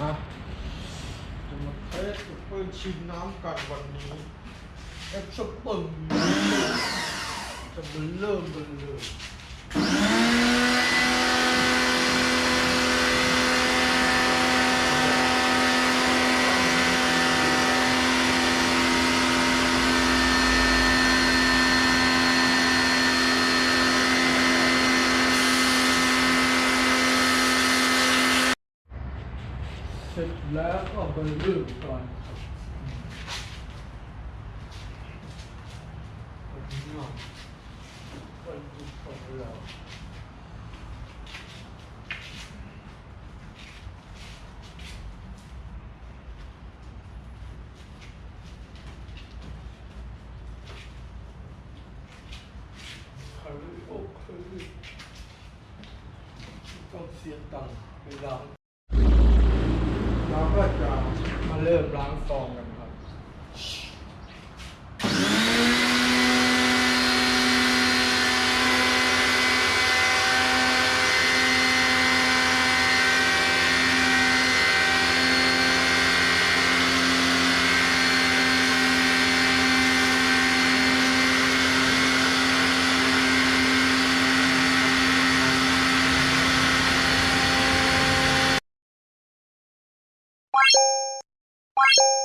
นะจะมาเทสซุปเปอร์ชิมน้ำกันวันนี้เอ็กซ์ซุปเปอร์จะมาเริ่มกันเลย เสร็จแล้วก็ไปเริ่มกันครับวันนี้เราวันหยุดของเราคาริโอคาริต้องเสียตังค์ไปล้าง เริ่มล้างฟองกันครับ you